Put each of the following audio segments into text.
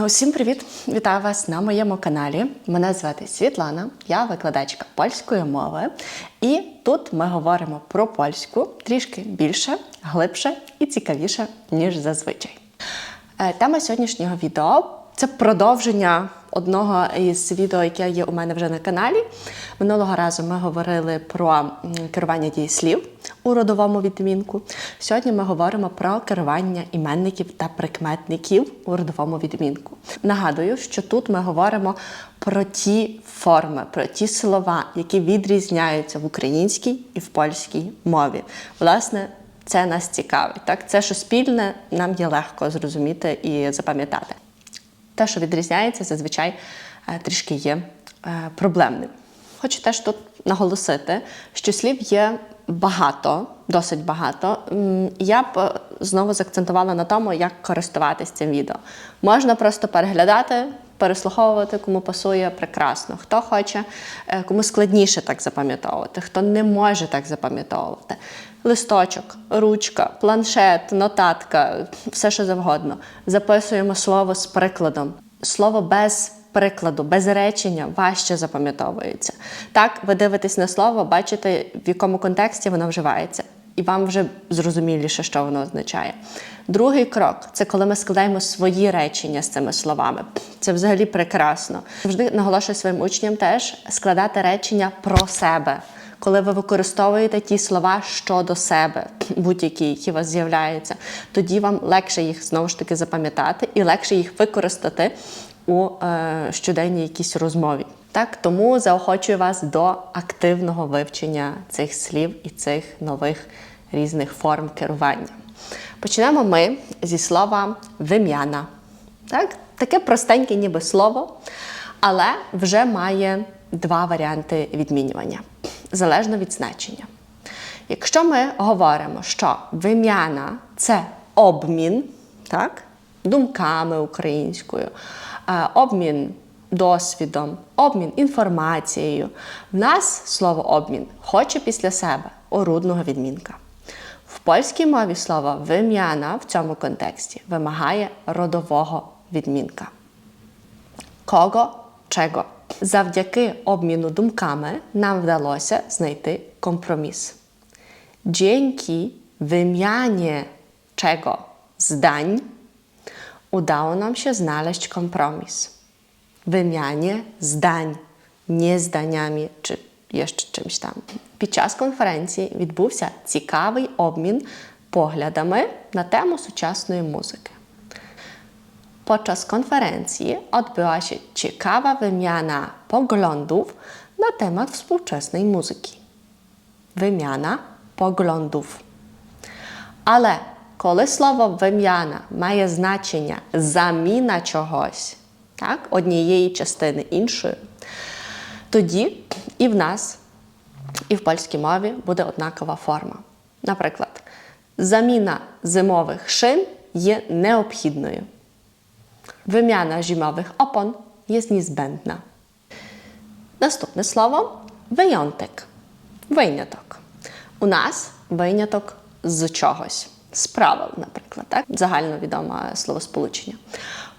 Е, Усім привіт! Вітаю вас на моєму каналі. Мене звати Світлана, я викладачка польської мови. І тут ми говоримо про польську трішки більше, глибше і цікавіше, ніж зазвичай. Е, Тема сьогоднішнього відео це продовження одного із відео, яке є у мене вже на каналі. Минулого разу ми говорили про керування дієслів у родовому відмінку. Сьогодні ми говоримо про керування іменників та прикметників у родовому відмінку. Нагадую, що тут ми говоримо про ті форми, про ті слова, які відрізняються в українській і в польській мові. Власне, це нас цікавить. Так, це що спільне, нам є легко зрозуміти і запам'ятати. Те, що відрізняється, зазвичай е, трішки є е, проблемним. Хочу теж тут наголосити, що слів є багато, досить багато. Я б е, знову заакцентувала на тому, як користуватись цим відео. Можна просто переглядати, переслуховувати, кому пасує прекрасно. Хто хоче, е, кому складніше так запам'ятовувати, хто не може так запам'ятовувати. Листочок, ручка, планшет, нотатка, все що завгодно. Записуємо слово з прикладом. Слово без прикладу, без речення важче запам'ятовується. Так, ви дивитесь на слово, бачите, в якому контексті воно вживається. І вам вже зрозуміліше, що воно означає. Другий крок це коли ми складаємо свої речення з цими словами. Це взагалі прекрасно. Завжди наголошую своїм учням теж складати речення про себе коли ви використовуєте ті слова щодо себе, будь-які, які у вас з'являються, тоді вам легше їх знову ж таки запам'ятати і легше їх використати у е, щоденній якійсь розмові. Так, тому заохочую вас до активного вивчення цих слів і цих нових різних форм керування. Почнемо ми зі слова вим'яна. Так? Таке простеньке, ніби слово, але вже має два варіанти відмінювання залежно від значення. Якщо ми говоримо, що вим'яна це обмін, так, думками українською, обмін досвідом, обмін інформацією, в нас слово обмін хоче після себе орудного відмінка. В польській мові слово вим'яна в цьому контексті вимагає родового відмінка. Кого, чого? Завдяки обміну думками нам вдалося знайти компроміс. Dzięki wymianie czego zdań udało nam się znaleźć kompromis. Wymianie zdań, nie zdaniami czy jeszcze czymś там. Під час конференції відбувся цікавий обмін поглядами на тему сучасної музики. Podczas konferencji odbyła się ciekawa wymiana poglądów na temat współczesnej muzyki. Wymiana poglądów. Але коли слово вим'яна має значення заміна чогось, так, однієї частини іншою, тоді і в нас, і в польській мові буде однакова форма. Наприклад, заміна зимових шин є необхідною. Wymiana zimowych opon jest niezbędna. Następne słowo wyjątek. Виняток. У нас виняток з чогось, з правил, наприклад, так? загальновідоме словосполучення.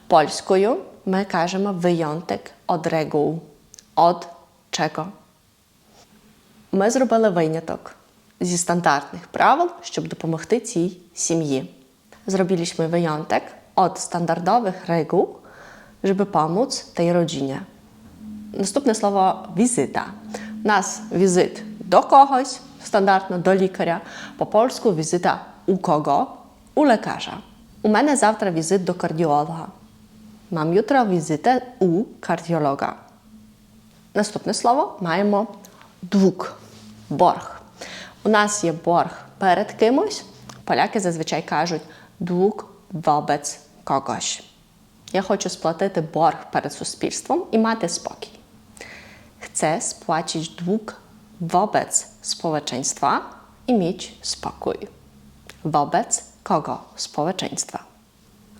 Польською ми кажемо виняток od reguł. Od czego? Ми зробили виняток зі стандартних правил, щоб допомогти цій сім'ї. Zrobiliśmy wyjątek od standardowych reguł, żeby pomóc tej rodzinie. Наступне слово візита. У нас візит до когось, стандартно до лікаря. По польську візита у кого? У lekarza. У мене завтра візит до кардіолога. Mam jutro wizytę u kardiologa. Наступне слово маємо dług, борг. У нас є борг перед кимось. Поляки зазвичай кажуть dług wobec kogoś. Я хочу сплатити борг перед суспільством і мати спокій. Chcę spłacić dług wobec społeczeństwa i mieć spokój. Wobec kogo społeczeństwa?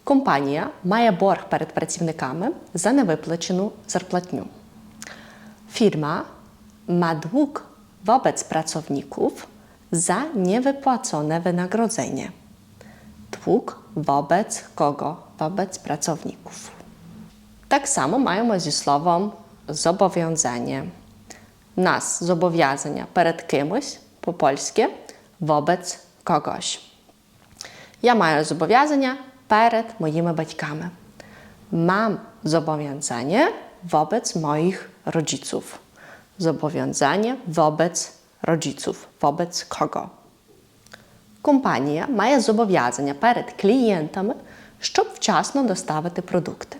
Компанія має борг перед працівниками за невиплачену зарплатню. Firma ma dług wobec pracowników za niewypłacone wynagrodzenie. Dług wobec kogo? Wobec pracowników. Так само маємо зі словом зобов'язання. Нас зобов'язання перед кимось по-польськи wobec kogoś. Я маю зобов'язання перед моїми батьками. Mam zobowiązanie wobec moich rodziców. Zobowiązanie wobec rodziców. Wobec kogo? Компанія має зобов'язання перед клієнтами, щоб вчасно доставити продукти.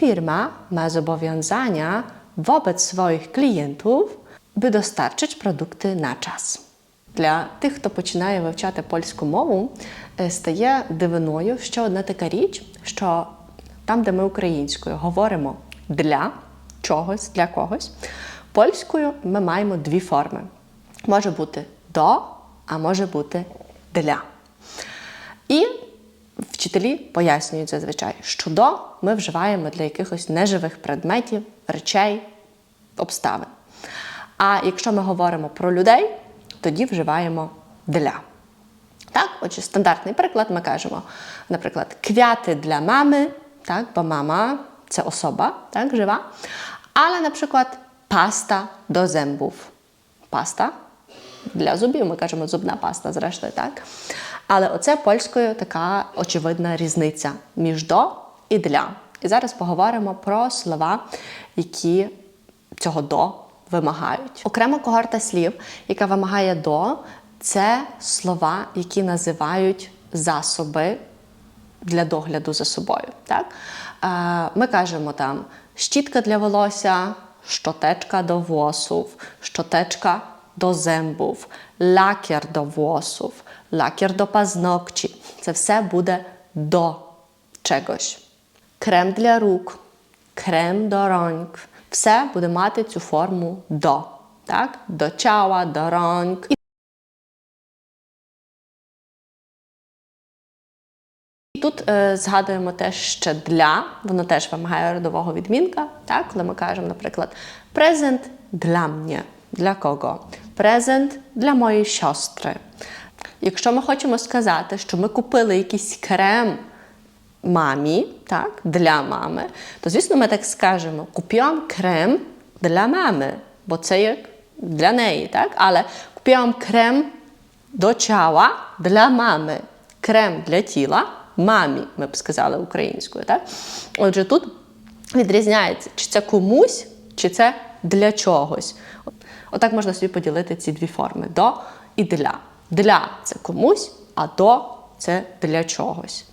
Firma ma zobowiązania wobec swoich klientów, by dostarczyć produkty na czas. Для тих, хто починає вивчати польську мову, е, стає дивиною ще одна така річ, що там, де ми українською говоримо для чогось, для когось, польською ми маємо дві форми. Може бути до, а може бути для. І вчителі пояснюють зазвичай, що до ми вживаємо для якихось неживих предметів, речей, обставин. А якщо ми говоримо про людей, тоді вживаємо для. Так, отже, стандартний приклад ми кажемо, наприклад, квяти для мами, так, бо мама це особа, так, жива. Але, наприклад, паста до зębów. Паста для зубів, ми кажемо зубна паста, зрештою, так. Але оце польською така очевидна різниця між до і для. І зараз поговоримо про слова, які цього до вимагають. Окрема когорта слів, яка вимагає до, це слова, які називають засоби для догляду за собою. Так? Е, Ми кажемо там щітка для волосся, щотeczka do włosów, szczoteczka do zębów, lakier do włosów, lakier do paznokci. Це все буде до чогось. Крем для рук, крем до роньк. Все буде мати цю форму до. Так? До ciała, до роньк. Тут е, згадуємо теж ще для, воно теж вимагає родового відмінка, так? коли ми кажемо, наприклад, презент для мене. Для кого? Презент для моєї сестри. Якщо ми хочемо сказати, що ми купили якийсь крем мамі, так, для мами, то, звісно, ми так скажемо: купіам крем для мами, бо це як для неї, так? Але купіам крем до ciała для мами. Крем для тіла мамі, ми б сказали українською. Так? Отже, тут відрізняється, чи це комусь, чи це для чогось. Отак можна собі поділити ці дві форми: до і для. Для це комусь, а до це для чогось.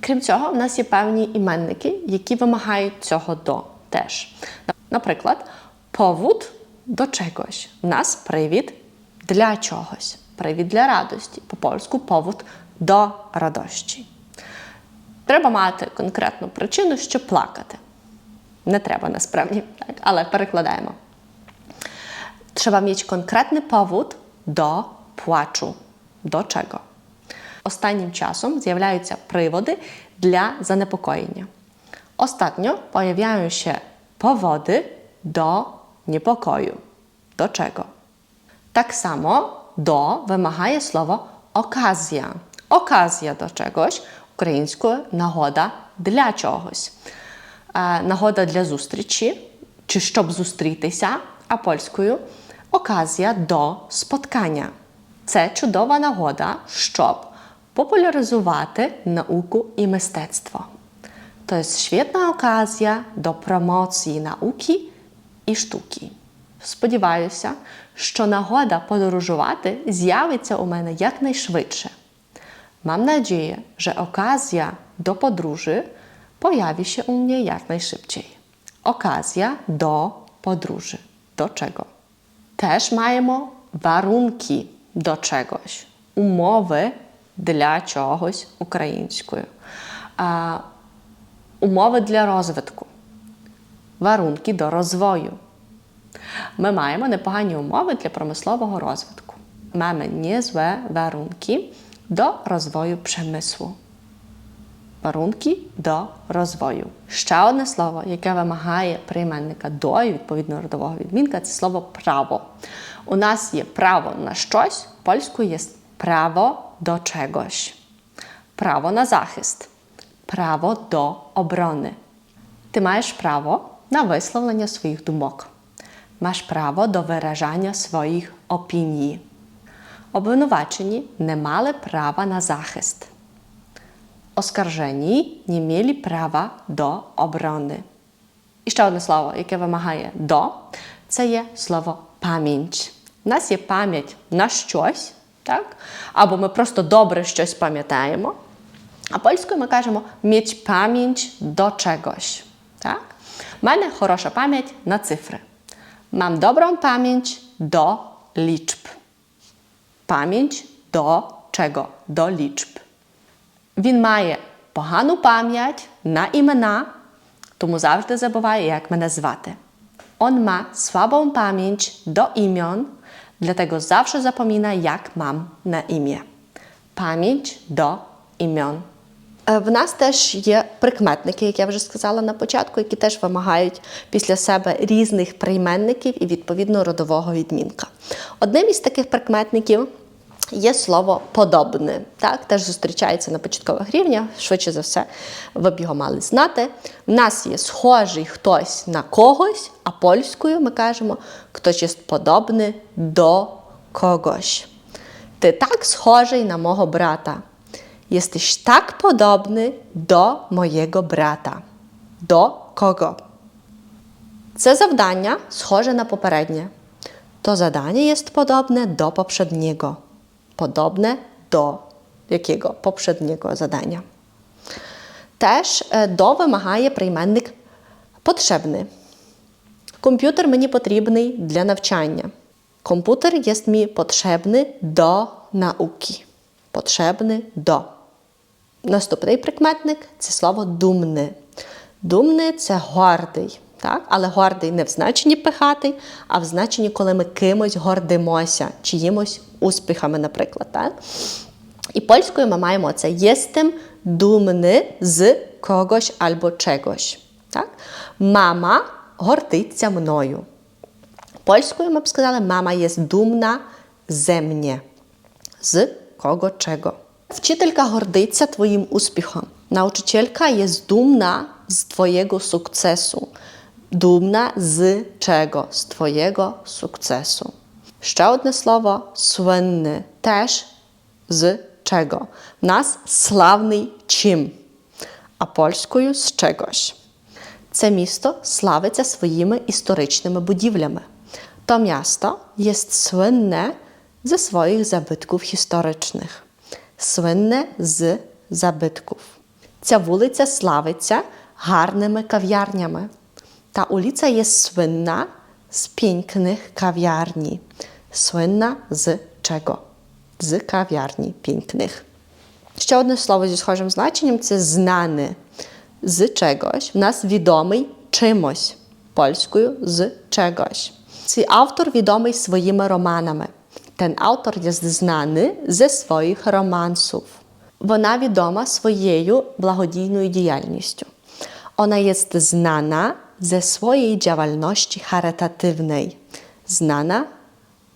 Крім цього, в нас є певні іменники, які вимагають цього до теж. Наприклад, повод до чогось. У нас привід для чогось. Привід для радості. По-польську повод до радощі. Треба мати конкретну причину, щоб плакати. Не треба насправді, так? але перекладаємо. Trzeba mieć konkretny powód do płaczu. До чого? Останнім часом з'являються приводи для занепокоєння. Ostatnio pojawiają się powody do niepokoju. Do czego? Tak samo do wymagає слово okazja. Okazja do czegoś, українською нагода для чогось. Е, Нагода для зустрічі, чи щоб зустрітися, а польською оказія до споткання. Це чудова нагода, щоб популяризувати науку і мистецтво. To jest świetna okazja do promocji nauki і штуки. Сподіваюся, що нагода подорожувати з'явиться у мене якнайшвидше. Mam nadzieję, że okazja do podróży pojawi się u mnie jak najszybciej. Okazja do podróży. Do czego? Też маємо warunki до чогось, умови для чогось українською, а, умови для розвитку, warunki до розвою. Ми маємо непогані умови для промислового розвитку. Mamy niezłe warunki do rozwoju przemysłu. Warunki до розвою. Ще одне слово, яке вимагає прийменника до і відповідно родового відмінка, це слово право. У нас є право на щось, польською є право до чогось. Право на захист, право до оборони. Ти маєш право на висловлення своїх думок. Маєш право до виражання своїх опіній. Обвинувачені не мали права на захист. Оскаржені не мали права до оборони. І ще одне слово, яке вимагає до, це є слово пам'ять. У нас є пам'ять на щось, так? або ми просто добре щось пам'ятаємо. А польською ми кажемо mieć пам'ять до чогось. Так? У мене хороша пам'ять на цифри. Mam dobrą pamięć do liczb. Пам'ять до чого? До liczb. Він має погану пам'ять на імена, тому завжди забуває, як мене звати. On ma słabą pamięć do imion, dlatego zawsze zapomina, jak mam na imię. Пам'ять до ім'ян. Е, В нас теж є прикметники, як я вже сказала на початку, які теж вимагають після себе різних прийменників і відповідно родового відмінка. Одним із таких прикметників є слово подобне. Так, теж зустрічається на початкових рівнях, швидше за все, ви б його мали знати. В нас є схожий хтось на когось, а польською ми кажемо хтось є подобне до когось. Ти так схожий на мого брата. Jesteś tak podobny do mojego brata. До кого? Це завдання схоже на попереднє. To zadanie jest podobne do poprzedniego. Podobne do jakiego? Poprzedniego zadania. Теж е, до вимагає прийменник потрібний. Комп'ютер мені потрібний для навчання. Комп'ютер є мені потрібний до науки. Потрібний до. Наступний прикметник це слово думне. Думне це гордий. Так? Але гордий не в значенні пихатий, а в значенні, коли ми кимось гордимося, чиїмось успіхами, наприклад. Так? І польською ми маємо це єстем думny з когось або чогось. Так? Мама гордиться мною. Польською ми б сказали, мама є думна mnie. З кого чого. Вчителька гордиться твоїм успіхом. Nauczycielka jest dumna z Twojego sukcesu. Dumna z czego? Z Twojego sukcesu. Ще одне слово słynny. Теж з czego? В нас славний чим, а польською з чогось. Це місто славиться своїми історичними будівлями. To miasto jest słynne ze swoich zabytków historycznych. Słynne z zabytków. Ця вулиця славиться гарними кав'ярнями. Та ulica jest słynna z pięknych kawiarni. Słynna z czego? З kawiarni pięknych. Ще одне слово зі схожим значенням це знане. З чогось. В нас відомий чимось. Польською з чогось. Цей автор відомий своїми романами. Ten autor jest znany ze swoich romansów. Вона відома своєю благодійною діяльністю. Ona jest znana ze swojej działalności charytatywnej. Znana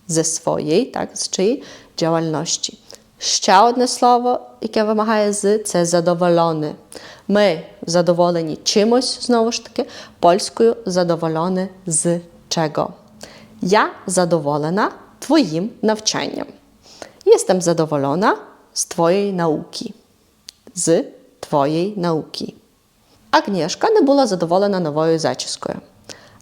ze swojej, так, з чиєї działalności. Ще одне слово, яке вимагає з, це задоволений. Ми задоволені чимось, знову ж таки, польською задоволені з чого. Я задоволена Twoim навчанням. Jestem zadowolona z Twojej nauki. Z Twojej nauki. Agnieszka nie była zadowolona nowою зачіскою.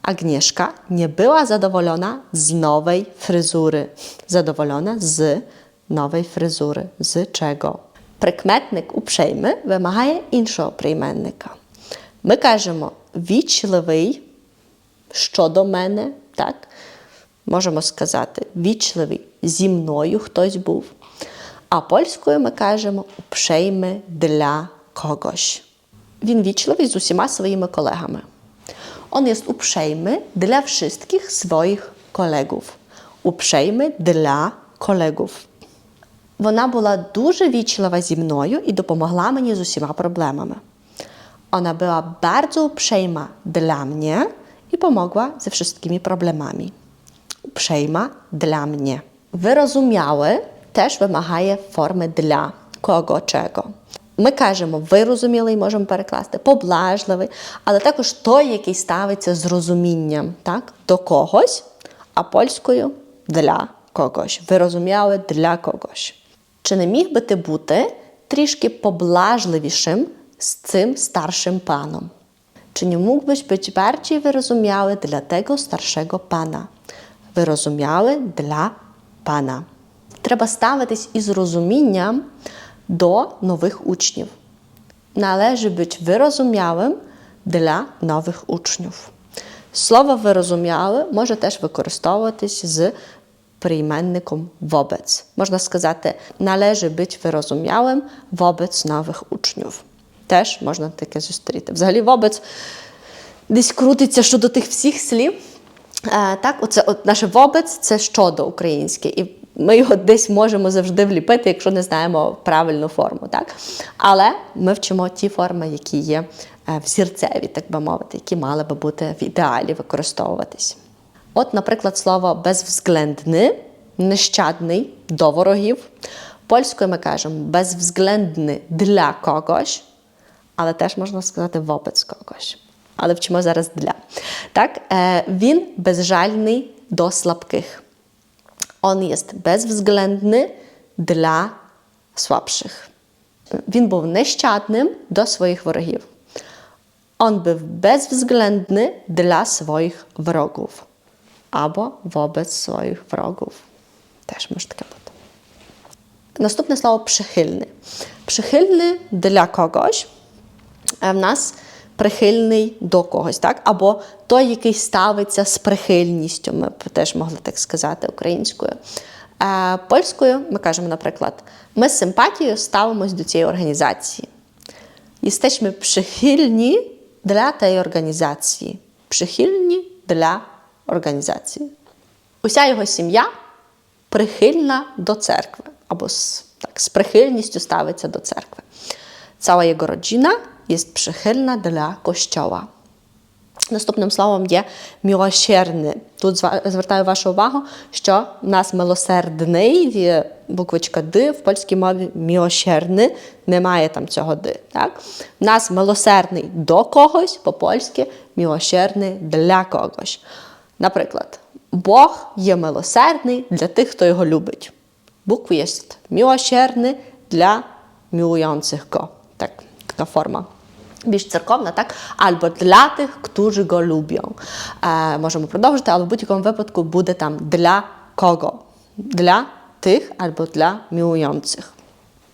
Agnieszka nie była zadowolona z nowej fryzury. Zadowolona z nowej fryzury. Z czego? Прикметник uprzejmy вимагає іншого прийменника. Ми кажемо вічливий щодо мене, так? Можемо сказати вічливий зі мною хтось був. А польською ми кажемо uprzejmy для когось. Він вічливий з усіма своїми колегами. On jest uprzejmy dla wszystkich swoich kolegów. Uprzejmy dla kolegów. Вона була дуже вічлива зі мною і допомогла мені з усіма проблемами. Ona była bardzo uprzejma dla mnie i pomogła ze wszystkimi problemami. Uprzejma dla mnie. Wyrozumiały też wymagає formy dla kogo czego. Ми кажемо вирозумілий, можемо перекласти, поблажливий, але також той, який ставиться з розумінням так, до когось, а польською для когось. Вирозуміли для когось. Чи не міг би ти бути трішки поблажливішим з цим старшym panom? Czy nie mógłbyś być bardziej wyrozumiały dla tego starszego pana? Wyrozumiały dla pana. Треба ставитись із розумінням до нових учнів. Належить бути вирозумілим для нових учнів. Слово вирозуміле може теж використовуватись з прийменником wobec. Можна сказати, належить бути вирозумілим wobec нових учнів. Теж можна таке зустріти. Взагалі, wobec десь крутиться щодо тих всіх слів. Е, так, оце от наше wobec – це щодо українське. І ми його десь можемо завжди вліпити, якщо не знаємо правильну форму. Так? Але ми вчимо ті форми, які є е, взірцеві, так би мовити, які мали би бути в ідеалі використовуватись. От, наприклад, слово безвзглендний, нещадний до ворогів. Польською ми кажемо безвзглендний для когось, але теж можна сказати wobec когось. Але вчимо зараз для. Так, е, він безжальний до слабких. On jest bezwzględny dla słabszych. Він був нещадним до своїх ворогів. On był bezwzględny dla swoich wrogów. Або wobec swoich wrogów. Теж може таке бути. Наступне слово прихильний. Прихильний для когось. е, В нас прихильний до когось, так? Або той, який ставиться з прихильністю, ми б теж могли так сказати українською. Е, Польською ми кажемо, наприклад, ми з симпатією ставимось до цієї організації. Jesteśmy przychylni dla tej organizacji. Przychylni dla organizacji. Уся його сім'я прихильна до церкви, або з, так, з прихильністю ставиться до церкви. Cała jego rodzina jest przychylna dla kościoła. Наступним словом є милосердний. Тут звертаю вашу увагу, що в нас милосердний є буквочка Д в польській мові милосердний, немає там цього Д. Так? В нас милосердний до когось, по-польськи милосердний для когось. Наприклад, Бог є милосердний для тих, хто його любить. Bóg jest miłosierny dla miłujących. Tak, taka forma. Більш церковна, так? Або для тих, którzy go lubią. Е, можемо продовжити, але в будь-якому випадку буде там для кого? Для тих або для miłujących.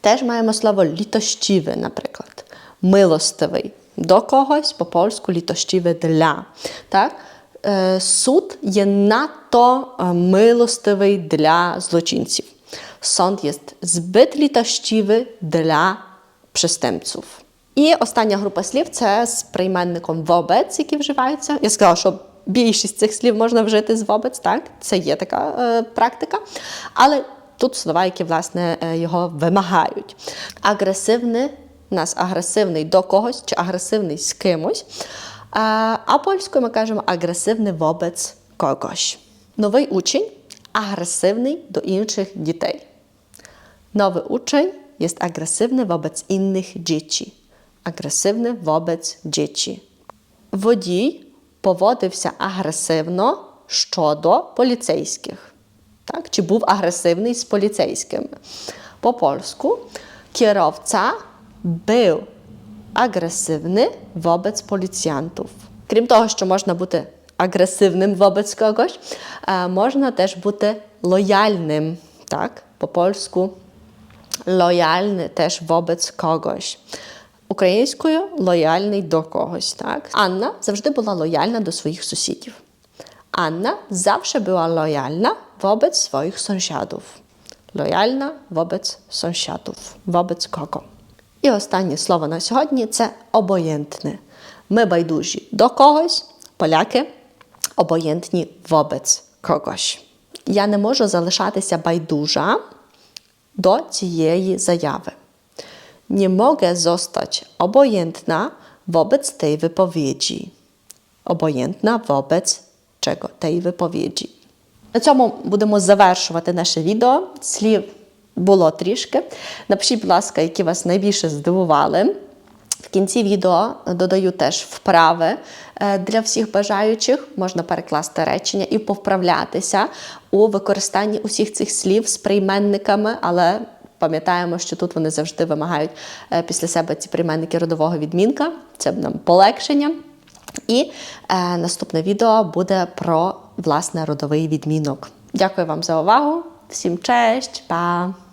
Теж маємо слово літощіве, наприклад. Милостивий. До когось по польську літощіве для. Так? Е, суд є надто е, милостивий для злочинців. Sąd jest zbyt litościwy dla przestępców. І остання група слів це з прийменником wobec, які вживаються. Я сказала, що більшість цих слів можна вжити з wobec, так? Це є така е, практика. Але тут слова, які власне е, його вимагають. Агресивний, у нас агресивний до когось чи агресивний з кимось. А, а польською ми кажемо агресивний wobec когось. Новий учень агресивний до інших дітей. Nowy uczeń jest agresywny wobec innych dzieci. Агресивний wobec dzieci. Водій поводився агресивно щодо поліцейських. Так? Чи був агресивний з поліцейськими? По польську kierowca był agresywny wobec policjantów. Крім того, що можна бути агресивним wobec когось, е, можна теж бути лояльним. Так? По польську лояльний теж wobec когось. Українською лояльний до когось. Так? Анна завжди була лояльна до своїх сусідів. Анна zawsze była lojalna wobec swoich sąsiadów. Lojalna wobec sąsiadów. Wobec kogo? І останнє слово на сьогодні це обоєнтне. Ми байдужі до когось, поляки обоєнтні wobec когось. Я не можу залишатися байдужа do цієї заяви. Nie mogę zostać obojętna wobec tej wypowiedzi. Obojętna wobec czego? Tej wypowiedzi. На цьому будемо завершувати наше відео. Слів було трішки. Напишіть, будь ласка, які вас найбільше здивували. В кінці відео додаю теж вправи для всіх бажаючих. Можна перекласти речення і повправлятися у використанні усіх цих слів з прийменниками, але пам'ятаємо, що тут вони завжди вимагають е, після себе ці прийменники родового відмінка. Це нам полегшення. І е, наступне відео буде про власне родовий відмінок. Дякую вам за увагу. Всім честь, па!